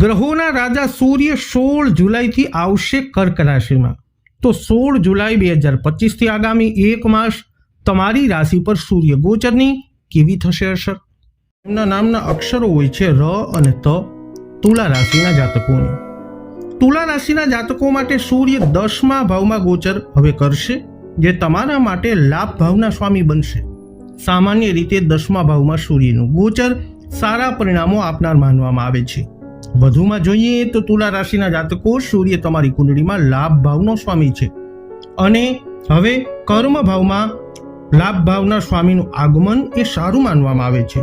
ગ્રહોના રાજા સૂર્ય સોળ જુલાઈથી આવશે કર્ક રાશિમાં. તો સોળ જુલાઈ બે હજાર પચીસથી આગામી એક માસ તમારી રાશિ પર સૂર્ય ગોચરની કેવી થશે અસર? એમના નામના અક્ષરો હોય છે ર અને ત, તુલા રાશિના જાતકોની. તુલા રાશિના જાતકો માટે સૂર્ય દસમા ભાવમાં ગોચર હવે કરશે, જે તમારા માટે લાભ ભાવના સ્વામી બનશે. સામાન્ય રીતે દસમા ભાવમાં સૂર્યનું ગોચર સારા પરિણામો આપનાર માનવામાં આવે છે. વધુમાં જોઈએ તો તુલા રાશિના જાતકો સૂર્ય તમારી કુંડળીમાં લાભ ભાવનો સ્વામી છે. અને હવે કર્મ ભાવમાં લાભ ભાવના સ્વામીનું આગમન એ સારું માનવામાં આવે છે.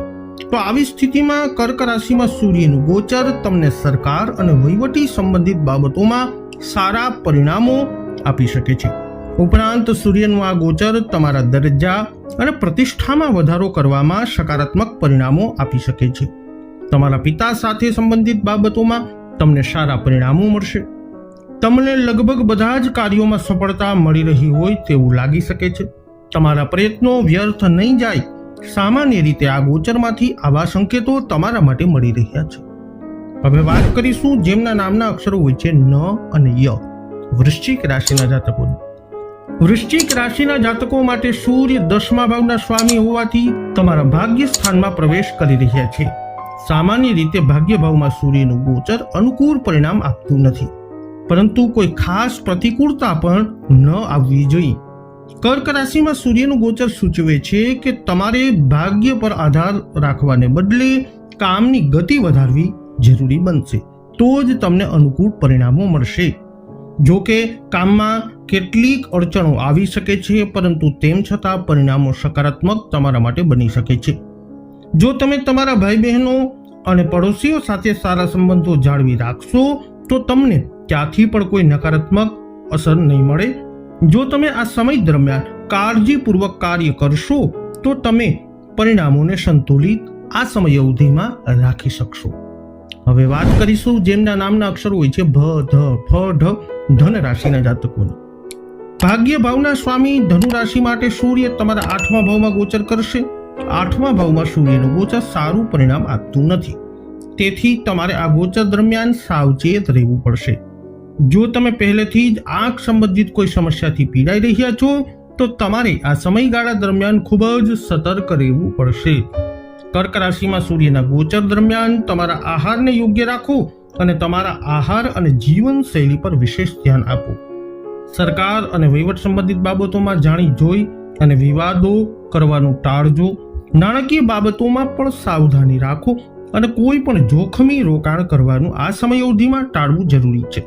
તો આવી સ્થિતિમાં કર્ક રાશિમાં સૂર્યનું ગોચર, તમને સરકાર અને વહીવટી સંબંધિત બાબતોમાં સારા પરિણામો આપી શકે છે. ઉપરાંત સૂર્યનું આ ગોચર તમારા દરજ્જા અને પ્રતિષ્ઠામાં વધારો કરવામાં સકારાત્મક પરિણામો આપી શકે છે. તમારા પિતા સાથે સંબંધિત બાબતોમાં તમને સારા પરિણામો મળશે. તમને લગભગ બધા જ કાર્યોમાં સફળતા મળી રહી હોય તેવું લાગી શકે છે. તમારા પ્રયત્નો વ્યર્થ નહીં જાય. સામાન્ય રીતે આ ગોચરમાંથી આવા સંકેતો તમારા માટે મળી રહ્યા છે. હવે વાત કરીશું જેમના નામના અક્ષરો હોય છે ન અને ય. વૃશ્ચિક રાશિના જાતકોની. વૃશ્ચિક રાશિના જાતકો માટે સૂર્ય દસમા ભાવના સ્વામી હોવાથી તમારા ભાગ્ય સ્થાનમાં પ્રવેશ કરી રહ્યા છે. સામાન્ય રીતે ભાગ્ય ભાવમાં સૂર્યનું ગોચર અનુકૂળ પરિણામ આપતું નથી. પરંતુ કોઈ ખાસ પ્રતિકૂળતા પણ ન આવવી જોઈએ. કર્ક રાશિમાં સૂર્યનું ગોચર સૂચવે છે કે તમારે ભાગ્ય પર આધાર રાખવાને બદલે કામની ગતિ વધારવી જરૂરી બનશે. તો જ તમને અનુકૂળ પરિણામો મળશે. જો કે કામમાં કેટલીક અડચણો આવી શકે છે, પરંતુ તેમ છતાં પરિણામો સકારાત્મક તમારા માટે બની શકે છે. જો તમે તમારા ભાઈ બહેનો અને પડોશીઓ સાથે સારા સંબંધો જાળવી રાખશો, તો તમને ત્યાંથી પણ કોઈ નકારાત્મક અસર નહીં મળે. જો તમે આ સમય દરમિયાન કાળજીપૂર્વક કાર્ય કરશો, તો તમે પરિણામોને સંતુલિત આ સમય અવધિમાં રાખી શકશો. હવે વાત કરીશું જેમના નામના અક્ષરો હોય છે, ભ, ધ, ફ, ઢ, ધન રાશિના જાતકોની. ભાગ્ય ભાવના સ્વામી ધનુ રાશિ માટે સૂર્ય તમારા આઠમા ભાવમાં ગોચર કરશે. આઠમા ભાવમાં સૂર્યનું ગોચર સારું પરિણામ આપતું નથી. તેથી તમારે આ ગોચર દરમિયાન સાવચેત રહેવું પડશે. જો તમે પહેલેથી જ આંખ સંબંધિત કોઈ સમસ્યાથી પીડાઈ રહ્યા છો, તો તમારે આ સમયગાળા દરમિયાન ખૂબ જ સતર્ક રહેવું પડશે. કર્ક રાશિમાં સૂર્યના ગોચર દરમિયાન તમારા આહારને યોગ્ય રાખો અને તમારા આહાર અને જીવનશૈલી પર વિશેષ ધ્યાન આપો. સરકાર અને વહીવટ સંબંધિત બાબતોમાં જાણી જોઈ અને વિવાદો કરવાનું ટાળજો. નાણાકીય બાબતોમાં પણ સાવધાની રાખો અને કોઈ પણ જોખમી રોકાણ કરવાનું આ સમયઅવધિમાં ટાળવું જરૂરી છે.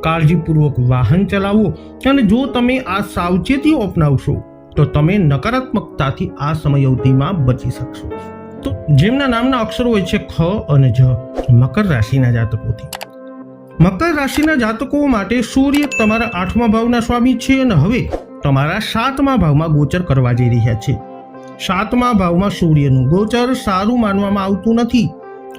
કાળજીપૂર્વક વાહન ચલાવો અને જો તમે આ સાવચેતીઓ અપનાવશો, તો તમે નકારાત્મકતાથી આ સમય અવધિમાં બચી શકશો. તો જેમના નામના અક્ષરો હોય છે ખ અને જ, મકર રાશિના જાતકોથી. મકર રાશિના જાતકો માટે સૂર્ય તમારા આઠમા ભાવના સ્વામી છે અને હવે તમારા સાતમા ભાવમાં ગોચર કરવા જઈ રહ્યા છે. સાતમા ભાવમાં સૂર્યનું ગોચર સારું માનવામાં આવતું નથી.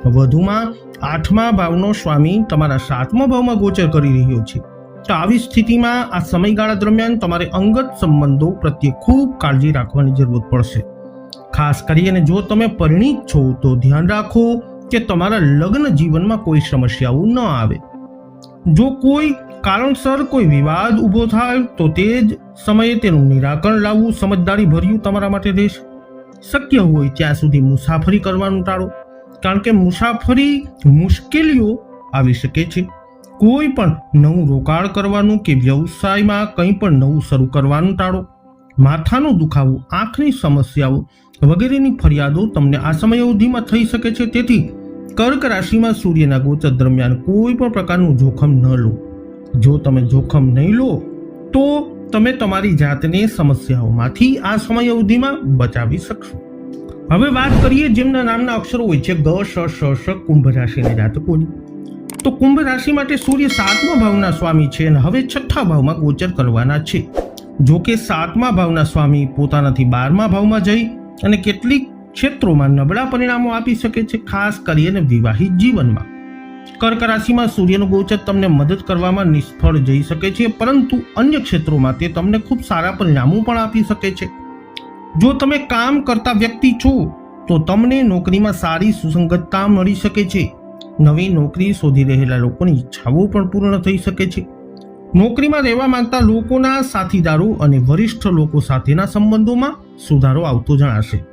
વધુમાં આઠમા ભાવનો સ્વામી તમારા સાતમા ભાવમાં ગોચર કરી રહ્યો છે. તો આવી સ્થિતિમાં આ સમયગાળા દરમિયાન તમારે અંગત સંબંધો પ્રત્યે ખૂબ કાળજી રાખવાની જરૂર પડશે. ખાસ કરીને જો તમે પરિણીત છો, તો ધ્યાન રાખો કે તમારા લગ્ન જીવનમાં કોઈ સમસ્યાઓ ન આવે. જો કોઈ કારણસર કોઈ વિવાદ ઊભો થાય, તો તે જ સમયે તેનું નિરાકરણ લાવવું સમજદારી ભર્યું તમારા માટે રહેશે. શક્ય હોય ત્યાં સુધી મુસાફરી કરવાનું ટાળો. કારણ કે મુસાફરી મુશ્કેલીઓ આવી શકે છે. કોઈ પણ નવું રોકાણ કરવાનું કે વ્યવસાયમાં કંઈ પણ નવું શરૂ કરવાનું ટાળો. માથાનો દુખાવો, આંખની સમસ્યાઓ વગેરેની ફરિયાદો તમને આ સમય અવધિમાં થઈ શકે છે. તેથી કર્ક રાશિમાં સૂર્યના ગોચર દરમિયાન કોઈ પણ પ્રકારનું જોખમ ન લો. જો તમે જોખમ નહીં લો, તો તમે તમારી જાતને સમસ્યાઓમાંથી આ સમય અવધિમાં બચાવી શકશો. હવે વાત કરીએ જેમના નામના અક્ષરો હોય છે ગ, શ શ શ, કુંભ રાશિના જાતકોની. તો કુંભ રાશિ માટે સૂર્ય સાતમા ભાવના સ્વામી છે અને હવે છઠ્ઠા ભાવમાં ગોચર કરવાના છે. જો કે સાતમા ભાવના સ્વામી પોતાનાથી બારમા ભાવમાં જઈ અને કેટલીક ક્ષેત્રોમાં નબળા પરિણામો આપી શકે છે, ખાસ કરીને વિવાહિત જીવનમાં. કર્ક રાશિમાં સૂર્યનું ગોચર તમને મદદ કરવામાં નિષ્ફળ જઈ શકે છે, પરંતુ અન્ય ક્ષેત્રોમાં તે તમને ખૂબ સારા પરિણામો પણ આપી શકે છે. જો તમે કામ કરતા વ્યક્તિ છો, તો તમને નોકરીમાં સારી સુસંગતતા મળી શકે છે. નવી નોકરી શોધી રહેલા લોકોની ઈચ્છાઓ પણ પૂર્ણ થઈ શકે છે. નોકરીમાં રહેવા માંગતા લોકોના સાથીદારો અને વરિષ્ઠ લોકો સાથેના સંબંધોમાં સુધારો આવતો જણાશે.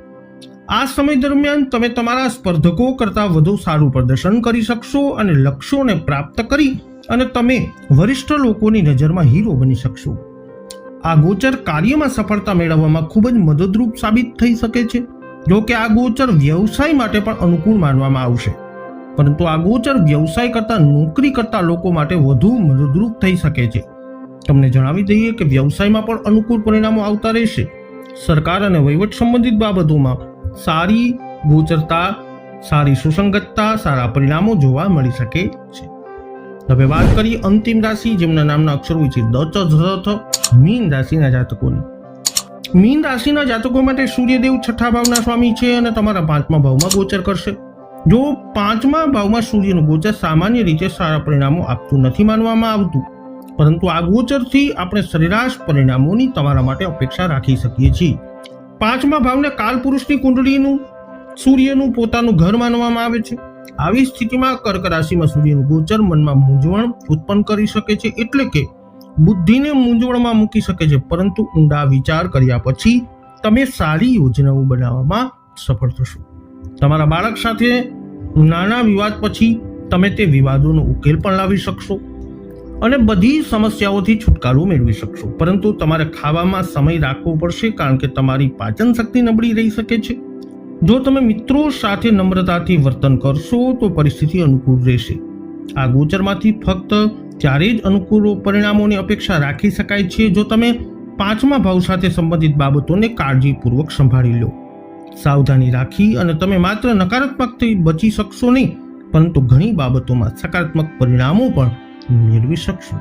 આ સમય દરમિયાન તમે તમારા સ્પર્ધકો કરતાં વધુ સારું પ્રદર્શન કરી શકશો અને લક્ષ્યોને પ્રાપ્ત કરી અને તમે વરિષ્ઠ લોકોની નજરમાં હીરો બની શકશો. આ ગોચર કાર્યમાં સફળતા મેળવવામાં ખૂબ જ મદદરૂપ સાબિત થઈ શકે છે, જો કે આ ગોચર વ્યવસાય માટે પણ અનુકૂળ માનવામાં આવશે. પરંતુ આ ગોચર વ્યવસાય કરતાં નોકરી કરતા લોકો માટે વધુ મદદરૂપ થઈ શકે છે. તમને જણાવી દઈએ કે વ્યવસાયમાં પણ અનુકૂળ પરિણામો આવતા રહેશે. સરકાર અને વહીવટ સંબંધિત બાબતોમાં સારી ગોચરતા, સારી સુસંગતતા, સારા પરિણામો જોવા મળી શકે છે. હવે વાત કરીએ અંતિમ રાશિ, જેમના નામના અક્ષરો છે, દ મીન રાશિના જાતકોની. મીન રાશિના જાતકો માટે સૂર્યદેવ છઠ્ઠા ભાવના સ્વામી છે અને તમારા પાંચમા ભાવમાં ગોચર કરશે. જો પાંચમા ભાવમાં સૂર્યનું ગોચર સામાન્ય રીતે સારા પરિણામો આપતું નથી માનવામાં આવતું, પરંતુ આ ગોચરથી આપણે સરેરાશ પરિણામોની તમારા માટે અપેક્ષા રાખી શકીએ છીએ. પાંચમા ભાવને કાલપુરુષની કુંડળીનું, સૂર્યનું પોતાનું ઘર માનવામાં આવે છે. આવી સ્થિતિમાં કર્ક રાશિમાં સૂર્યનું ગોચર મનમાં મૂંઝવણ ઉત્પન્ન કરી શકે છે, એટલે કે બુદ્ધિને મૂંઝવણમાં મૂકી શકે છે, પરંતુ ઊંડા વિચાર કર્યા પછી તમે સારી યોજનાઓ બનાવવામાં સફળ થશો. તમારા બાળક સાથે નાના વિવાદ પછી તમે તે વિવાદોનો ઉકેલ પણ લાવી શકશો. અને બધી સમસ્યાઓથી છુટકારો મેળવી શકશો. પરંતુ તમારે ખાવામાં સમય રાખવો પડશે કારણ કે તમારી પાચન શક્તિ નબળી રહી શકે છે. જો તમે મિત્રો સાથે નમ્રતાથી વર્તન કરશો, તો પરિસ્થિતિ અનુકૂળ રહેશે. આ ગોચરમાંથી ફક્ત ત્યારે જ અનુકૂળ પરિણામોની અપેક્ષા રાખી શકાય છે. જો તમે પાંચમા ભાવ સાથે સંબંધિત બાબતોને કાળજીપૂર્વક સંભાળી લો. સાવધાની રાખી અને તમે માત્ર નકારાત્મકથી બચી શકશો નહીં, પરંતુ ઘણી બાબતોમાં સકારાત્મક પરિણામો પણ મેળવી શકશો